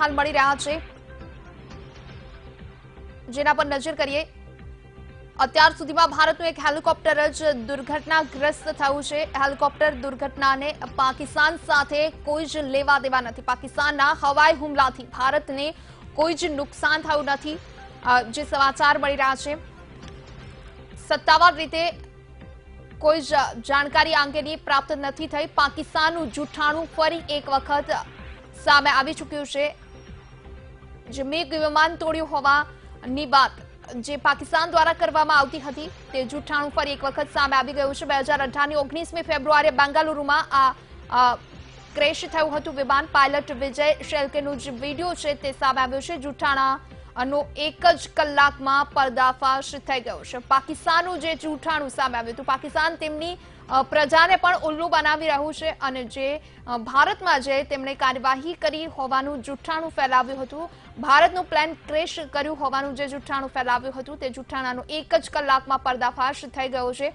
હાલ મળી રહ્યા છે. જેના પર નજર કરીએ, અત્યાર સુધીમાં ભારતનું એક હેલિકોપ્ટર જ દુર્ઘટનાગ્રસ્ત થયું છે. હેલિકોપ્ટર દુર્ઘટનાને પાકિસ્તાન સાથે કોઈ જ લેવા દેવા નથી. પાકિસ્તાનના હવાઈ હુમલાથી ભારતને કોઈ જ નુકસાન થયું નથી જે સમાચાર મળી રહ્યા છે. સત્તાવાર રીતે કોઈ જ જાણકારી અંગેની પ્રાપ્ત નથી થઈ. પાકિસ્તાનનું જૂઠાણું ફરી એક વખત સામે આવી ચૂક્યું છે. જે મેઘ વિમાન તોડ્યું હોવાની વાત જે પાકિસ્તાન દ્વારા કરવામાં આવતી હતી, તે જૂઠાણું ફરી એક વખત સામે આવી ગયું છે. બે હજાર અઢારની ઓગણીસમી ફેબ્રુઆરીએ બેંગાલુરુમાં આ ક્રેશ થયું હતું. વિમાન પાયલટ વિજય શેલ્કેનું જે વીડિયો છે તે સામે આવ્યો છે. જૂઠાણા નો એક જ કલાકમાં પર્દાફાશ થઈ ગયો છે. પાકિસ્તાનનું જે જૂઠાણું સામે આવ્યું હતું, પાકિસ્તાન તેમની પ્રજાને પણ ઉલ્લુ બનાવી રહ્યું છે અને જે ભારતમાં જે તેમણે કાર્યવાહી કરી હોવાનું જૂઠાણું ફેલાવ્યું હતું, ભારતનું પ્લાન ક્રેશ કર્યું હોવાનું જે જૂઠાણું ફેલાવ્યું હતું, તે જૂઠાણાનો એક જ કલાકમાં પર્દાફાશ થઈ ગયો છે.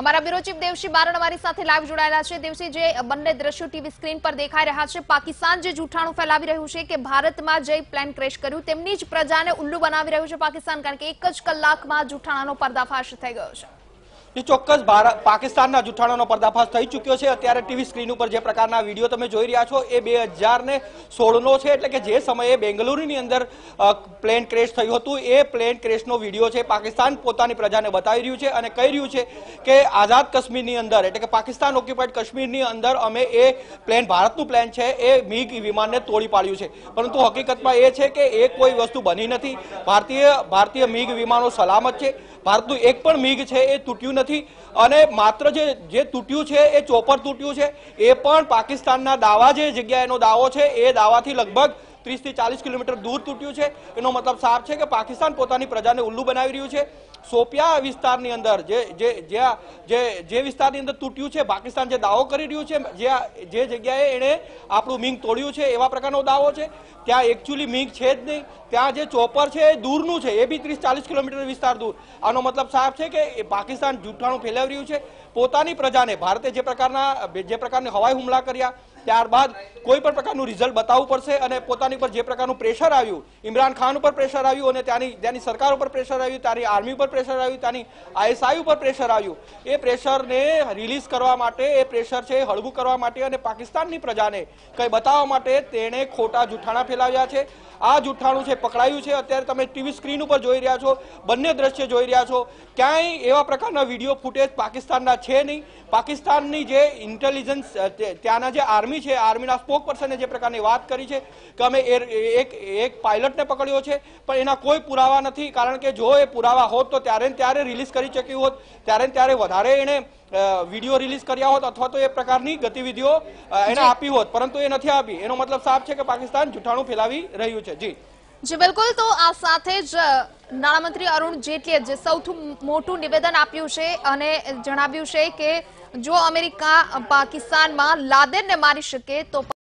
અમારા બ્યુરો ચીફ દેવશી બારણ અમારી સાથે લાઈવ જોડાયેલા છે. દેવશી જે બંને દ્રશ્યો ટીવી સ્ક્રીન પર દેખાઈ રહ્યા છે, પાકિસ્તાન જે જૂઠાણું ફેલાવી રહ્યું છે કે ભારતમાં જે પ્લાન ક્રેશ કર્યું, તેમની જ પ્રજાને ઉલ્લુ બનાવી રહ્યું છે પાકિસ્તાન, કારણ કે એક જ કલાકમાં જૂઠાણાનો પર્દાફાશ થઈ ગયો છે. એ ચોક્કસ ભારત, પાકિસ્તાનના જૂઠાણાનો પર્દાફાશ થઈ ચૂક્યો છે. અત્યારે ટીવી સ્ક્રીન ઉપર જે પ્રકારના વીડિયો તમે જોઈ રહ્યા છો, એ બે હજાર ને સોળનો છે. એટલે કે જે સમયે બેંગલુરુની અંદર પ્લેન ક્રેશ થયું હતું, એ પ્લેન ક્રેશનો વીડિયો છે. પાકિસ્તાન પોતાની પ્રજાને બતાવી રહ્યું છે અને કહી રહ્યું છે કે આઝાદ કાશ્મીરની અંદર, એટલે કે પાકિસ્તાન ઓક્યુપાઈડ કાશ્મીરની અંદર અમે એ પ્લેન, ભારતનું પ્લેન છે, એ મિગ વિમાનને તોડી પાડ્યું છે. પરંતુ હકીકતમાં એ છે કે એ કોઈ વસ્તુ બની નથી. ભારતીય ભારતીય મિગ વિમાનો સલામત છે. ભારતનું એક પણ મિગ છે, એ તૂટ્યું નથી અને માત્ર જે જે તૂટ્યું છે, એ ચોપર તૂટ્યું છે, એ પણ પાકિસ્તાનના દાવા જે જગ્યાએનો દાવો છે, એ દાવાથી લગભગ ત્રીસથી ચાલીસ કિલોમીટર દૂર તૂટ્યું છે. એનો મતલબ સાફ છે કે પાકિસ્તાન પોતાની પ્રજાને ઉલ્લુ બનાવી રહ્યું છે. સોપિયા વિસ્તારની અંદર જે જે જ્યાં જે જે વિસ્તારની અંદર તૂટ્યું છે, પાકિસ્તાન જે દાવો કરી રહ્યું છે જ્યાં જે જગ્યાએ એણે આપણું મિંગ તોડ્યું છે, એવા પ્રકારનો દાવો છે. ત્યાં એકચ્યુઅલી મિંગ છે જ નહીં. ત્યાં જે ચોપર છે એ દૂરનું છે, એ બી ત્રીસ ચાલીસ કિલોમીટર વિસ્તાર દૂર. આનો મતલબ સાફ છે કે પાકિસ્તાન જૂઠાણું ફેલાવી રહ્યું છે. પોતાની પ્રજાને ભારતે જે પ્રકારના, જે પ્રકારની હવાઈ હુમલા કર્યા ત્યારબાદ કોઈ પણ પ્રકારનું રિઝલ્ટ બતાવવું પડશે અને પોતાની પર જે પ્રકારનું પ્રેશર આવ્યું, ઇમરાન ખાન ઉપર પ્રેશર આવ્યું અને ત્યાંની ત્યાંની સરકાર ઉપર પ્રેશર આવ્યું, ત્યાંની આર્મી ઉપર પ્રેશર આવ્યું, ત્યાંની આઈએસઆઈ ઉપર પ્રેશર આવ્યું. એ પ્રેશરને રિલીઝ કરવા માટે, એ પ્રેશર છે હળવું કરવા માટે અને પાકિસ્તાનની પ્રજાને કંઈ બતાવવા માટે તેણે ખોટા જૂઠાણા ફેલાવ્યા છે. આ જૂઠાણું છે, પકડાયું છે. અત્યારે તમે ટીવી સ્ક્રીન ઉપર જોઈ રહ્યા છો, બંને દ્રશ્ય જોઈ રહ્યા છો. ક્યાંય એવા પ્રકારના વીડિયો ફૂટેજ પાકિસ્તાનના છે નહીં. પાકિસ્તાનની જે ઇન્ટેલિજન્સ ત્યાંના જે આર્મી છે આર્મીના સ્પોક પર્સને જે પ્રકારની વાત કરી છે કે અમે એક એક પાયલટને પકડ્યો છે પણ એના કોઈ પુરાવા નથી કારણ કે જો એ પુરાવા હોત તો ત્યારે ને ત્યારે રિલીઝ કરી શક્યું હોત ત્યારે ને ત્યારે વધારે એણે વીડિયો રિલીઝ કર્યા હોત અથવા તો એ પ્રકારની ગતિવિધિઓ એને આપી હોત પરંતુ એ નથી આપી. એનો મતલબ સાફ છે કે પાકિસ્તાન જૂઠાણું ફેલાવી રહ્યું છે. જી. જી, બિલકુલ. તો આ સાથે જ નાણામંત્રી અરુણ જેટલીએ જે સૌથી મોટું નિવેદન આપ્યું છે અને જણાવ્યું છે કે જો અમેરિકા પાકિસ્તાનમાં લાદેનને મારી શકે તો